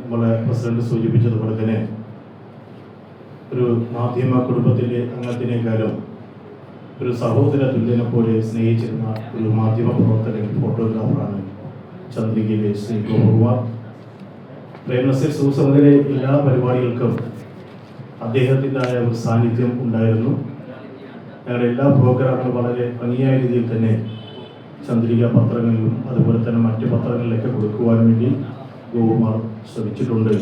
നമ്മളെ പ്രസിഡന്റ് സൂചിപ്പിച്ചതുപോലെ തന്നെ ഒരു മാധ്യമ കുടുംബത്തിലെ അംഗത്തിനേക്കാളും ഒരു സഹോദര തുല്യനെ പോലെ സ്നേഹിച്ചിരുന്ന ഒരു മാധ്യമ പ്രവർത്തകൻ ഫോട്ടോഗ്രാഫറാണ് ചന്ദ്രികയിലെ ശ്രീ ഗോപകുമാർ പ്രേംനസീർ സുസമതിലെ എല്ലാ പരിപാടികൾക്കും അദ്ദേഹത്തിന്റെതായ ഒരു സാന്നിധ്യം ഉണ്ടായിരുന്നു. ഞങ്ങളുടെ എല്ലാ പ്രോഗ്രാമുകളും വളരെ ഭംഗിയായ രീതിയിൽ തന്നെ ചന്ദ്രിക പത്രങ്ങളിലും അതുപോലെ തന്നെ മറ്റു പത്രങ്ങളിലൊക്കെ കൊടുക്കുവാൻ വേണ്ടി ഗോകുമാർ ശ്രമിച്ചിട്ടുണ്ട്.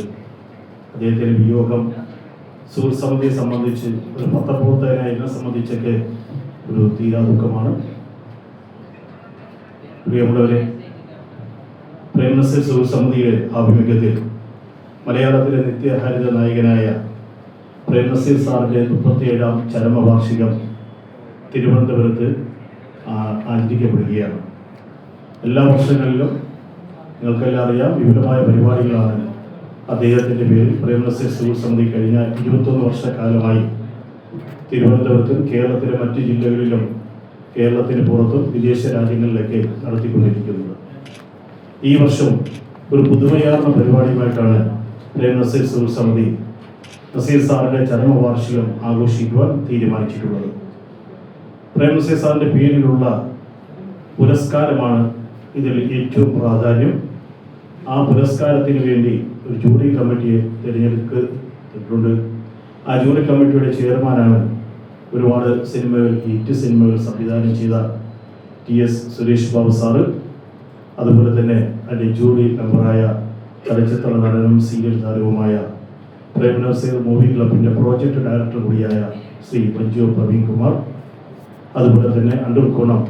അദ്ദേഹത്തിന്റെ വിയോഗം സുഹൃസമിതിയെ സംബന്ധിച്ച് ഒരു പത്രപ്രവർത്തകനായ എന്നെ സംബന്ധിച്ചൊക്കെ ഒരു തീരാ ദുഃഖമാണ് പ്രിയമുള്ളവരെ പ്രേംനസീർ സമിതിയുടെ ആഭിമുഖ്യത്തിൽ മലയാളത്തിലെ നിത്യഹരിത നായകനായ പ്രേംനസീർ സാറിന്റെ മുപ്പത്തിയേഴാം ചരമവാർഷികം തിരുവനന്തപുരത്ത് ആചരിക്കപ്പെടുകയാണ്. എല്ലാ വർഷങ്ങളിലും നിങ്ങൾക്കെല്ലാം അറിയാം വിപുലമായ പരിപാടികളാണ് അദ്ദേഹത്തിന്റെ പേരിൽ പ്രേംനസീർ സുഹൃത്ത് സമിതി കഴിഞ്ഞ ഇരുപത്തൊന്ന് വർഷക്കാലമായി തിരുവനന്തപുരത്തും കേരളത്തിലെ മറ്റ് ജില്ലകളിലും കേരളത്തിന് പുറത്തും വിദേശ രാജ്യങ്ങളിലൊക്കെ നടത്തിക്കൊണ്ടിരിക്കുന്നത്. ഈ വർഷം ഒരു പുതുമയാർന്ന പരിപാടിയുമായിട്ടാണ് പ്രേം നസീർ സുഹൃത്ത് സമിതി നസീർ സാറിന്റെ ചരമവാർഷികം ആഘോഷിക്കുവാൻ തീരുമാനിച്ചിട്ടുള്ളത്. പ്രേം സാറിന്റെ പേരിലുള്ള പുരസ്കാരമാണ് ഇതിൽ ഏറ്റവും പ്രാധാന്യം ആ പുരസ്കാരത്തിന് വേണ്ടി ഒരു ജൂറി കമ്മിറ്റിയെ തിരഞ്ഞെടുക്കുന്നുണ്ട് ആ ജൂറി കമ്മിറ്റിയുടെ ചെയർമാനാണ് ഒരുപാട് സിനിമകൾ ഹിറ്റ് സിനിമകൾ സംവിധാനം ചെയ്ത T S Suresh Babu sir. അതുപോലെ തന്നെ അതിന്റെ ജൂറി മെമ്പറായ ചലച്ചിത്ര നടനും സീരിയൽ താരവുമായ പ്രേംനസീർ മൂവി ക്ലബിന്റെ പ്രോജക്റ്റ് ഡയറക്ടർ കൂടിയായ ശ്രീ മഞ്ജു പ്രവീൺ കുമാർ. അതുപോലെ തന്നെ അണ്ടൂർക്കോണം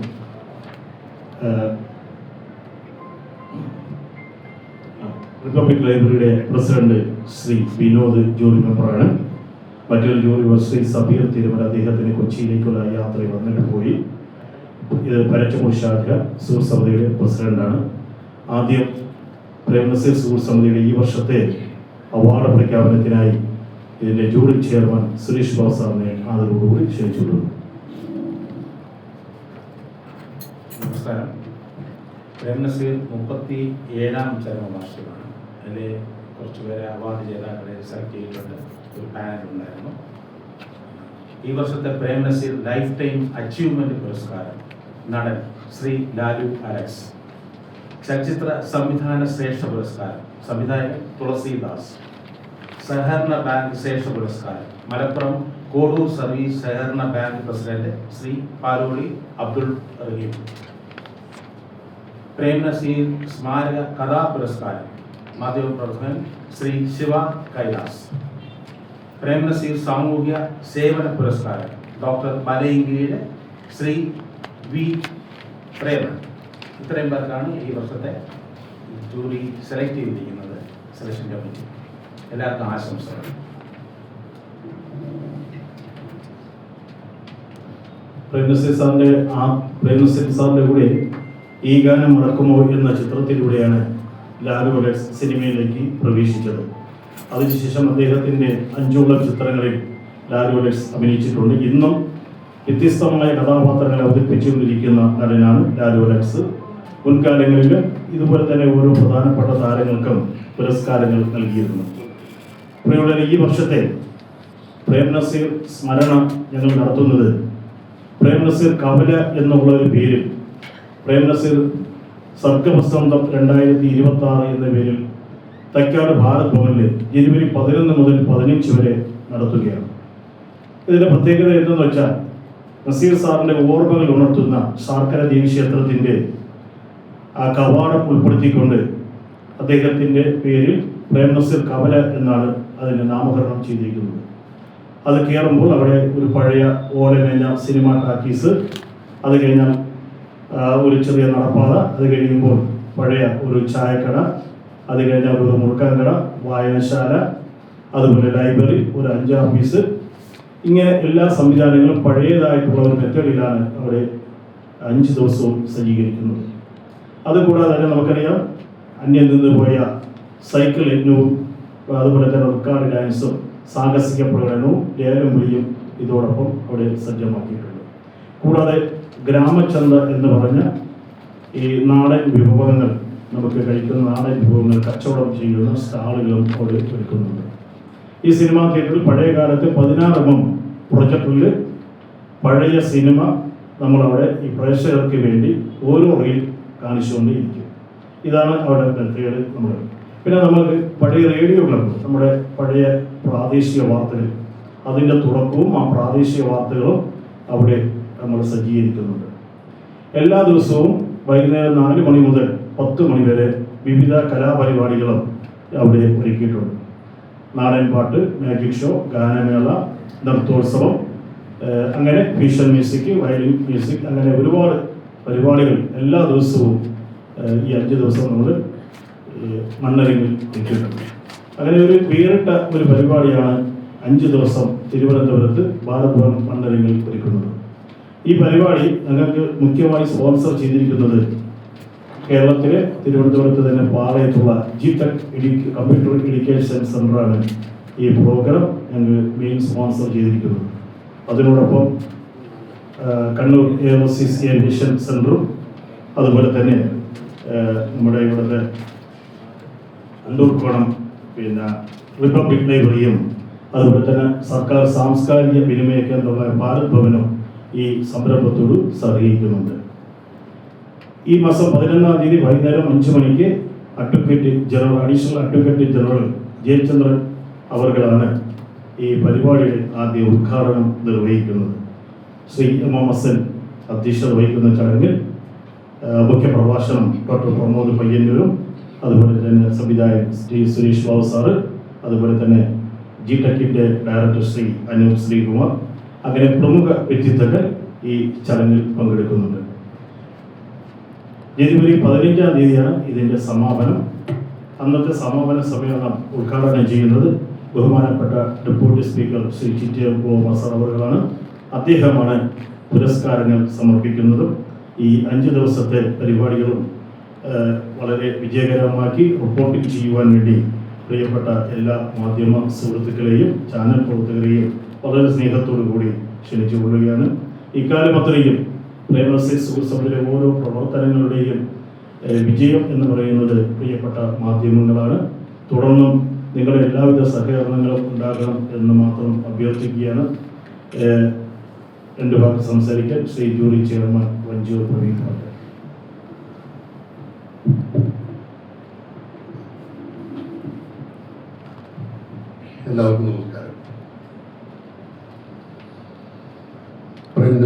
റിപ്പബ്ലിക് ലൈബ്രറിയുടെ പ്രസിഡന്റ് ശ്രീ വിനോദ് ജോലി മെമ്പറാണ്. മറ്റൊരു ജോലി ശ്രീ സബീർ തിരുമല അദ്ദേഹത്തിന് കൊച്ചിയിലേക്കുള്ള യാത്ര വന്നിട്ട് പോയി. ഇത് പരച്ചമൂർ ശാഖ സൂർ സമിതിയുടെ പ്രസിഡന്റാണ്. ആദ്യം പ്രേംനസീർ സൂർ സമിതിയുടെ ഈ വർഷത്തെ അവാർഡ് പ്രഖ്യാപനത്തിനായി ഇതിന്റെ ജൂറി ചെയർമാൻ സുരേഷ് ബാബു സാറിനെ ആദരവോടുകൂടി ക്ഷണിച്ചുകൊള്ളുന്നു നമസ്കാരം. പ്രേംനസീർ മുപ്പത്തി ഏഴാം ചരമവാർഷികമാണ്. അതിൽ കുറച്ച് പേരെ അവാർഡ് ജേതാക്കളെ സെലക്ട് ചെയ്തിട്ടുണ്ട്. ഒരു പാനൽ ഉണ്ടായിരുന്നു. ഈ വർഷത്തെ പ്രേംനസീർ ലൈഫ് ടൈം അച്ചീവ്മെന്റ് പുരസ്കാരം നടൻ ശ്രീ ലാലു അലക്സ്. ചലച്ചിത്ര സംവിധാന ശ്രേഷ്ഠ പുരസ്കാരം സംവിധായകൻ തുളസിദാസ്. സഹകരണ ബാങ്ക് ശ്രേഷ്ഠ പുരസ്കാരം മലപ്പുറം കോടൂർ സർവീസ് സഹകരണ ബാങ്ക് പ്രസിഡന്റ് ശ്രീ പാലോളി അബ്ദുൾ റഹീം. പ്രേംനസീർ സ്മാരക കഥാ പുരസ്കാരം മാധ്യമപ്രവർത്തകൻ ശ്രീ ശിവ കൈലാസ്. പ്രേംനസീർ സാമൂഹ്യ സേവന പുരസ്കാരം ഡോക്ടർ മലയിങ്കിയുടെ ശ്രീ വി പ്രേമൻ. ഇത്രയും പേർക്കാണ് ഈ വർഷത്തെ ജൂറി സെലക്ട് ചെയ്തിരിക്കുന്നത് സെലക്ഷൻ കമ്മിറ്റി എല്ലാവർക്കും ആശംസകൾ. പ്രേംനസീർ സാറിന്റെ ആ പ്രേംനസീർ സാറിന്റെ കൂടെ ഈ ഗാനം മറക്കുമോ എന്ന ചിത്രത്തിലൂടെയാണ് ലാലു സിനിമയിലേക്ക് പ്രവേശിച്ചത്. അതിനുശേഷം അദ്ദേഹത്തിന്റെ അഞ്ചോളം ചിത്രങ്ങളിൽ ലാലു അഭിനയിച്ചിട്ടുണ്ട്. ഇന്നും വ്യത്യസ്തമായ കഥാപാത്രങ്ങളെ അവതരിപ്പിച്ചുകൊണ്ടിരിക്കുന്ന നടനാണ് ലാലുവലക്സ് മുൻകാലങ്ങളിൽ ഇതുപോലെ തന്നെ ഓരോ പ്രധാനപ്പെട്ട താരങ്ങൾക്കും പുരസ്കാരങ്ങൾ നൽകിയിരുന്നു. പ്രിയുടെ ഈ വർഷത്തെ പ്രേംനസീർ സ്മരണ ഞങ്ങൾ നടത്തുന്നത് പ്രേംനസീർ കവല എന്നുള്ള ഒരു പേരിൽ. പ്രേം നസീർ സർഗവസന്തം രണ്ടായിരത്തി ഇരുപത്തി ആറ് എന്ന പേരിൽ തൈക്കാട് ഭാരത് ഭവനിൽ ജനുവരി പതിനൊന്ന് മുതൽ പതിനഞ്ച് വരെ നടത്തുകയാണ്. ഇതിന്റെ പ്രത്യേകത എന്തെന്ന് വെച്ചാൽ നസീർ സാറിന്റെ ഓർമ്മകൾ ഉണർത്തുന്ന ശാർക്കര ദേവി ക്ഷേത്രത്തിന്റെ ആ കവാടം ഉൾപ്പെടുത്തിക്കൊണ്ട് അദ്ദേഹത്തിന്റെ പേരിൽ പ്രേം നസീർ കവല എന്നാണ് അതിനെ നാമകരണം ചെയ്തിരിക്കുന്നത്. അത് കയറുമ്പോൾ അവിടെ ഒരു പഴയ ഓലമേഞ്ഞ സിനിമ ടാക്കീസ് അത് കഴിഞ്ഞാൽ ഒരു ചെറിയ നടപ്പാത. അത് കഴിയുമ്പോൾ പഴയ ഒരു ചായക്കട അത് കഴിഞ്ഞാൽ ഒരു മുറുക്കാൻകട വായനശാല അതുപോലെ ലൈബ്രറി ഒരു അഞ്ച് ഓഫീസ്. ഇങ്ങനെ എല്ലാ സംവിധാനങ്ങളും പഴയതായിട്ടുള്ള ഒരു മെത്തേഡിലാണ് അവിടെ അഞ്ച് ദിവസവും സജ്ജീകരിക്കുന്നത്. അതുകൂടാതെ തന്നെ നമുക്കറിയാം അന്യം നിന്ന് പോയ സൈക്കിൾ യജ്ഞവും അതുപോലെ തന്നെ റെക്കാർഡ് ഡാൻസും സാഹസിക പ്രകടനവും ലേലം വിളിയും ഇതോടൊപ്പം അവിടെ സജ്ജമാക്കിയിട്ടുണ്ട്. കൂടാതെ ഗ്രാമചന്ത എന്ന് പറഞ്ഞ ഈ നാടൻ വിഭവങ്ങൾ നമുക്ക് കഴിക്കുന്ന നാടൻ വിഭവങ്ങൾ കച്ചവടം ചെയ്യുന്ന സ്റ്റാളുകളും അവിടെ ഒരുക്കുന്നുണ്ട്. ഈ സിനിമാ തിയേറ്ററിൽ പഴയ കാലത്ത് പതിനാറ് എം എം പ്രൊജക്ടറിൽ പഴയ സിനിമ നമ്മളവിടെ ഈ പ്രേക്ഷകർക്ക് വേണ്ടി ഓരോ റീൽ കാണിച്ചുകൊണ്ടേയിരിക്കും ഇതാണ് അവിടെ പ്രത്യേകത നമ്മൾ പിന്നെ നമുക്ക് പഴയ റേഡിയോകളുണ്ട് നമ്മുടെ പഴയ പ്രാദേശിക വാർത്തകൾ. അതിന്റെ തുടക്കവും ആ പ്രാദേശിക വാർത്തകളും അവിടെ നമ്മൾ സജ്ജീകരിക്കുന്നുണ്ട്. എല്ലാ ദിവസവും വൈകുന്നേരം നാല് മണി മുതൽ പത്ത് മണി വരെ വിവിധ കലാപരിപാടികളും അവിടെ ഒരുക്കിയിട്ടുണ്ട്. നാടൻ പാട്ട് മാജിക് ഷോ ഗാനമേള നൃത്തോത്സവം അങ്ങനെ വിഷൻ മ്യൂസിക് വയലിൻ മ്യൂസിക് അങ്ങനെ ഒരുപാട് പരിപാടികൾ എല്ലാ ദിവസവും ഈ അഞ്ച് ദിവസം നമ്മൾ മണ്ണരങ്ങിൽ വെച്ചിട്ടുണ്ട്. അങ്ങനെ ഒരു വേറിട്ട ഒരു പരിപാടിയാണ് അഞ്ച് ദിവസം തിരുവനന്തപുരത്ത് ഭാരതഭവൻ മണ്ണരങ്ങിൽ ഒരുക്കുന്നത്. ഈ പരിപാടി ഞങ്ങൾക്ക് മുഖ്യമായി സ്പോൺസർ ചെയ്തിരിക്കുന്നത് കേരളത്തിലെ തിരുവനന്തപുരത്ത് തന്നെ പാളയത്തുള്ള ജി ടെക് കമ്പ്യൂട്ടർ എഡ്യൂക്കേഷൻ സെന്ററാണ് ഈ പ്രോഗ്രാം ഞങ്ങൾ മെയിൻ സ്പോൺസർ ചെയ്തിരിക്കുന്നത്. അതിനോടൊപ്പം Kannur A O C C mission സെന്ററും അതുപോലെ തന്നെ നമ്മുടെ ഇവിടുത്തെ അണ്ടൂർക്കോണം പിന്നെ റിപ്പബ്ലിക് ലൈബ്രറിയും അതുപോലെ തന്നെ സർക്കാർ സാംസ്കാരിക വിനിമയ കേന്ദ്രമായ ഭാരത് ഭവനും ഈ സംരംഭത്തോട് സഹകരിക്കുന്നുണ്ട്. ഈ മാസം പതിനൊന്നാം തീയതി വൈകുന്നേരം അഞ്ചു മണിക്ക് advocate general additional advocate general Jayachandran അവർകളാണ് ഈ പരിപാടിയുടെ ആദ്യ ഉദ്ഘാടനം നിർവഹിക്കുന്നത്. ശ്രീ എം എം ഹസൻ അധ്യക്ഷത വഹിക്കുന്ന ചടങ്ങിൽ മുഖ്യ പ്രഭാഷണം ഡോക്ടർ പ്രമോദ് പയ്യന്നൂരും അതുപോലെ തന്നെ സംവിധായകൻ ശ്രീ സുരേഷ് ബാബു സാറ് അതുപോലെ തന്നെ ജി ടെക്കിന്റെ ഡയറക്ടർ ശ്രീ അനൂപ് ശ്രീകുമാർ അങ്ങനെ പ്രമുഖ വ്യക്തിത്വങ്ങൾ ഈ ചടങ്ങിൽ പങ്കെടുക്കുന്നുണ്ട്. ജനുവരി പതിനഞ്ചാം തീയതിയാണ് ഇതിന്റെ സമാപനം. അന്നത്തെ സമാപന സമ്മേളനം ഉദ്ഘാടനം ചെയ്യുന്നത് ബഹുമാനപ്പെട്ട ഡെപ്യൂട്ടി സ്പീക്കർ ശ്രീ ചിറ്റിയ ഗോമസർ അദ്ദേഹമാണ് പുരസ്കാരങ്ങൾ സമർപ്പിക്കുന്നതും ഈ അഞ്ച് ദിവസത്തെ പരിപാടികളും വളരെ വിജയകരമാക്കി റിപ്പോർട്ടിംഗ് ചെയ്യുവാൻ വേണ്ടി പ്രിയപ്പെട്ട എല്ലാ മാധ്യമ സുഹൃത്തുക്കളെയും ചാനൽ പ്രവർത്തകരെയും വളരെ സ്നേഹത്തോടു കൂടി ക്ഷണിച്ചു കൊള്ളുകയാണ്. ഇക്കാലം പ്രേമസി സുഹൃത്തുക്കളിലെ ഓരോ പ്രവർത്തനങ്ങളുടെയും വിജയം എന്ന് പറയുന്നത് പ്രിയപ്പെട്ട മാധ്യമങ്ങളാണ്. തുടർന്നും നിങ്ങളുടെ എല്ലാവിധ സഹകരണങ്ങളും ഉണ്ടാകണം എന്ന് മാത്രം അഭ്യർത്ഥിക്കുകയാണ്. രണ്ട് വാക്ക് സംസാരിക്കാൻ ശ്രീ ജൂറി ചെയർമാൻ വഞ്ചൂർ പ്രവീൺ എല്ലാവർക്കും നമസ്കാരം.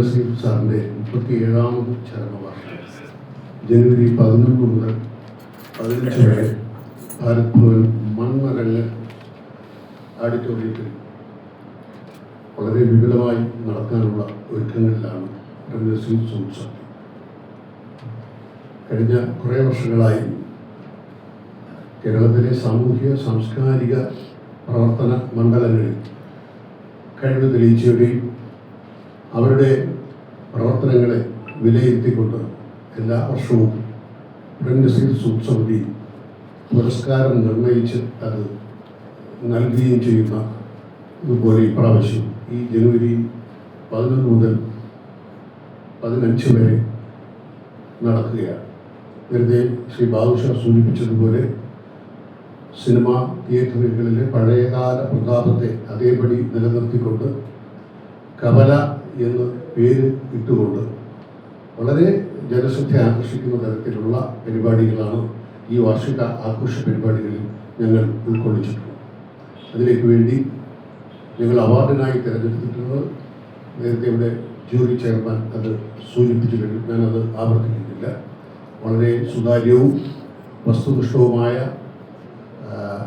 നസീർ സാറിന്റെ മുപ്പത്തി ഏഴാമത് ചരമവാർഷികം. ജനുവരി പതിനൊന്ന് മുതൽ പതിനഞ്ച് വരെ ഭാരത് ഭവൻ മൺമരങ്ങ് ഓഡിറ്റോറിയത്തിൽ വളരെ വിപുലമായി നടത്താനുള്ള ഒരുക്കങ്ങളിലാണ് സിംഗ് സംസാരം കഴിഞ്ഞ കുറേ വർഷങ്ങളായി കേരളത്തിലെ സാമൂഹിക സാംസ്കാരിക പ്രവർത്തന മണ്ഡലങ്ങളിൽ കഴിവ് തെളിയിച്ചവരെയും അവരുടെ പ്രവർത്തനങ്ങളെ വിലയിരുത്തിക്കൊണ്ട് എല്ലാ വർഷവും പ്രേംനസീർ സമിതി പുരസ്കാരം നിർണയിച്ച് അത് നൽകുകയും ചെയ്യുന്ന ഇതുപോലെ ഇപ്രാവശ്യം ഈ ജനുവരി പതിനൊന്ന് മുതൽ പതിനഞ്ച് വരെ നടക്കുകയാണ്. നേരത്തെ ശ്രീ ബാദുഷ സൂചിപ്പിച്ചതുപോലെ സിനിമ തിയേറ്ററുകളിലെ പഴയകാല പ്രതാപത്തെ അതേപടി നിലനിർത്തിക്കൊണ്ട് കമല എന്ന് പേര് ഇട്ടുകൊണ്ട് വളരെ ജനശ്രദ്ധ ആകർഷിക്കുന്ന തരത്തിലുള്ള പരിപാടികളാണ് ഈ വാർഷിക ആഘോഷ പരിപാടികളിൽ ഞങ്ങൾ ഉൾക്കൊള്ളിച്ചിട്ടുള്ളത്. അതിലേക്ക് വേണ്ടി ഞങ്ങൾ അവാർഡിനായി തിരഞ്ഞെടുത്തിട്ടുള്ളത് നേരത്തെ ഇവിടെ ജൂറി ചെയർമാൻ അത് സൂചിപ്പിച്ചു കഴിഞ്ഞു. ഞാനത് ആവർത്തിക്കുന്നില്ല. വളരെ സുതാര്യവും വസ്തുനിഷ്ഠവുമായ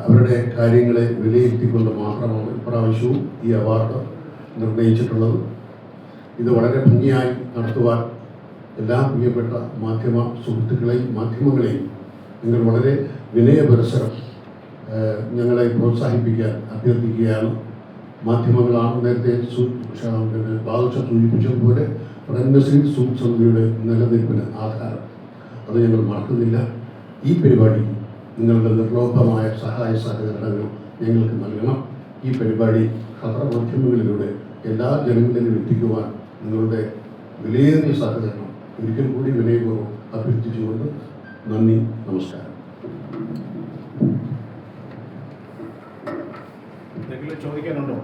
അവരുടെ കാര്യങ്ങളെ വിലയിരുത്തിക്കൊണ്ട് മാത്രമാണ് ഇപ്രാവശ്യവും ഈ അവാർഡ് നിർണയിച്ചിട്ടുള്ളത്. ഇത് വളരെ ഭംഗിയായി നടത്തുവാൻ എല്ലാ പ്രിയപ്പെട്ട മാധ്യമ സുഹൃത്തുക്കളെയും മാധ്യമങ്ങളെയും നിങ്ങൾ വളരെ വിനയപുരസരം ഞങ്ങളെ പ്രോത്സാഹിപ്പിക്കാൻ അഭ്യർത്ഥിക്കുകയാണ്. മാധ്യമങ്ങളാണ് നേരത്തെ ബാദുഷ സൂചിപ്പിച്ചതുപോലെ പ്രന്നസീർ സൂപ് സമിതിയുടെ നിലനിൽപ്പിന് ആധാരം. അത് ഞങ്ങൾ മറക്കുന്നില്ല. ഈ പരിപാടി നിങ്ങളുടെ നിർലോഭമായ സഹായ സഹകരണങ്ങൾ ഞങ്ങൾക്ക് നൽകണം. ഈ പരിപാടി പത്രമാധ്യമങ്ങളിലൂടെ എല്ലാ ജനങ്ങളിലും എത്തിക്കുവാൻ നിങ്ങളുടെ വിലയേറിയ സഹകരണം ഒരിക്കൽ കൂടി വിനയപൂർവം അഭ്യർത്ഥിച്ചുകൊണ്ട് നന്ദി നമസ്കാരം. ചോദിക്കാനുണ്ടോ?